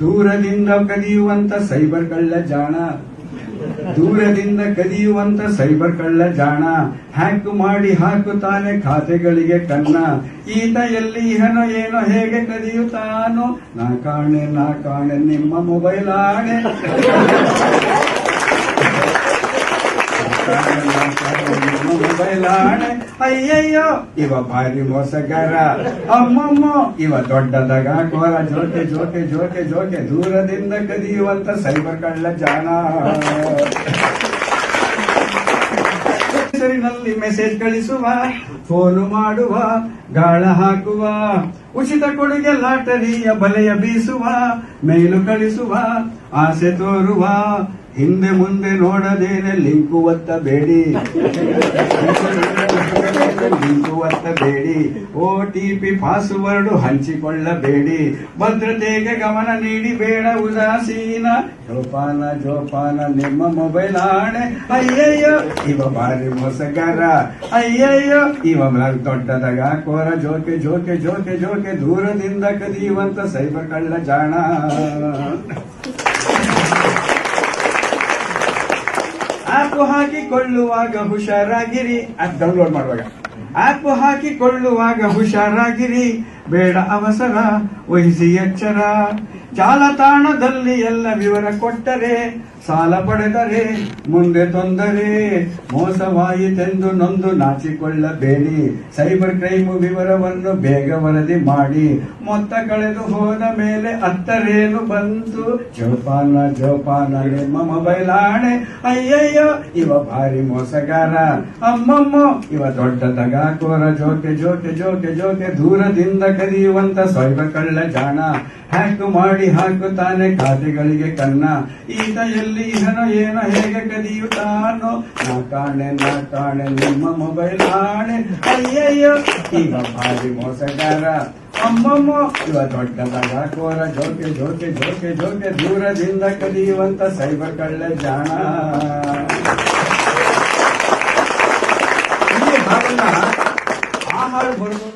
ದೂರದಿಂದ ಕದಿಯುವಂತ ಸೈಬರ್ ಕಳ್ಳ ಜಾಣ. ದೂರದಿಂದ ಕದಿಯುವಂತ ಸೈಬರ್ ಕಳ್ಳ ಜಾಣ. ಹ್ಯಾಕ್ ಮಾಡಿ ಹಾಕುತ್ತಾನೆ ಖಾತೆಗಳಿಗೆ ಕನ್ನ. ಈತ ಎಲ್ಲಿ ಇಹನೋ ಏನೋ ಹೇಗೆ ಕದಿಯುತ್ತಾನೋ. ನಾ ಕಾಣೆ ನಾ ಕಾಣೆ, ನಿಮ್ಮ ಮೊಬೈಲ್ ಆಣೆ ಮೊಬೈಲ್ ಆಣೆ. ಅಯ್ಯಯ್ಯೋ. ಇವ ಭಾರಿ ಮೋಸಗಾರ. ಅಮ್ಮಮ್ಮ. ಇವ ದೊಡ್ಡದಾಗ ಕೋರ ಜೋಕೆ ಜೋಕೆ ಜೋಕೆ ಜೋಕೆ ದೂರದಿಂದ ಕದಿಯುವಂತ ಸೈಬರ್ ಕಳ್ಳ ಜಾಣ ಹೆಸರಿನಲ್ಲಿ ಮೆಸೇಜ್ ಕಳಿಸುವ, ಫೋನು ಮಾಡುವ ಗಾಳ ಹಾಕುವ, ಉಚಿತ ಕೊಡುಗೆ ಲಾಟರಿಯ ಬಲೆಯ ಬೀಸುವ, ಮೇಲು ಕಳಿಸುವ, ಆಸೆ ತೋರುವ, ಹಿಂದೆ ಮುಂದೆ ನೋಡದೇನೆ ಲಿಂಕು ಒತ್ತಬೇಡಿ ಲಿಂಕು ಒತ್ತಬೇಡಿ ಓ, ಟಿ ಪಿ ಪಾಸ್ವರ್ಡ್ ಹಂಚಿಕೊಳ್ಳಬೇಡಿ. ಭದ್ರತೆಗೆ ಗಮನ ನೀಡಿ ಬೇಡ ಉದಾಸೀನ. ಜೋಪಾನ ಜೋಪಾನ, ನಿಮ್ಮ ಮೊಬೈಲ್ ಆಣೆ. ಅಯ್ಯಯ್ಯೋ, ಇವ ಬಾರಿ ಮೋಸಗಾರ. ಅಯ್ಯಯ್ಯೋ, ಇವ ದೊಡ್ಡದಾಗ ಕೋರ ಜೋಕೆ ಜೋಕೆ ಜೋಕೆ ಜೋಕೆ, ದೂರದಿಂದ ಕದಿಯುವಂತ ಸೈಬರ್ ಕಳ್ಳ ಜಾಣ. ಆಪ್ ಹಾಕಿಕೊಳ್ಳುವಾಗ ಹುಷಾರಾಗಿರಿ. ಆಪ್ ಡೌನ್ಲೋಡ್ ಮಾಡುವಾಗ. ಆಪ್ ಹಾಕಿಕೊಳ್ಳುವಾಗ ಹುಷಾರಾಗಿರಿ. ಬೇಡ ಅವಸರ, ವಹಿಸಿ ಎಚ್ಚರ. ಜಾಲತಾಣದಲ್ಲಿ ಎಲ್ಲ ವಿವರ ಕೊಟ್ಟರೆ, ಸಾಲ ಪಡೆದರೆ, ಮುಂದೆ ತೊಂದರೆ ಮೋಸವಾಯಿತೆಂದು ನೊಂದು ನಾಚಿಕೊಳ್ಳಬೇಡಿ. ಸೈಬರ್ ಕ್ರೈಮ್ ವಿವರವನ್ನು ಬೇಗ ವರದಿ ಮಾಡಿ. ಮೊತ್ತ ಕಳೆದು ಹೋದ ಮೇಲೆ ಅತ್ತರೇನು ಬಂತು? ಜೋಪಾನ ಜೋಪಾನ, ನಿಮ್ಮ ಮೊಬೈಲ್ ಆಣೆ. ಅಯ್ಯಯ್ಯೋ, ಇವ ಭಾರಿ ಮೋಸಗಾರ. ಅಮ್ಮಮ್ಮ, ಇವ ದೊಡ್ಡ ತಗಾಕೋರ. ಜೋಕೆ ಜೋಕೆ ಜೋಕೆ ಜೋಕೆ ದೂರದಿಂದ ಕದಿಯುವಂತ ಸೈಬರ್ ಕಳ್ಳ ಜಾಣ ಹ್ಯಾಕ್ ಮಾಡಿ ಹಾಕುತ್ತಾನೆ, ಖಾತೆಗಳಿಗೆ ಕನ್ನ ಈತ ಎಲ್ಲಿ ಇಹನೋ ಏನೋ ಹೇಗೆ ಕದಿಯುತ್ತಾನೋ. ನಾ ಕಾಣೆ ನಾ ಕಾಣೆ, ನಿಮ್ಮ ಮೊಬೈಲ್ ಆಣೆ ಅಯ್ಯಯ್ಯೋ, ಈಗ ಭಾರಿ ಮೋಸಗಾರ. ಅಮ್ಮಮ್ಮೋ, ಇವ ದೊಡ್ಡ ಕೋರ ಜೋಕೆ ಜೋಕೆ ಜೋಕೆ ಜೋಕೆ ದೂರದಿಂದ ಕದಿಯುವಂತ ಸೈಬರ್ ಕಳ್ಳ ಜಾಣ. ಈ ಬರ್ಬೋದು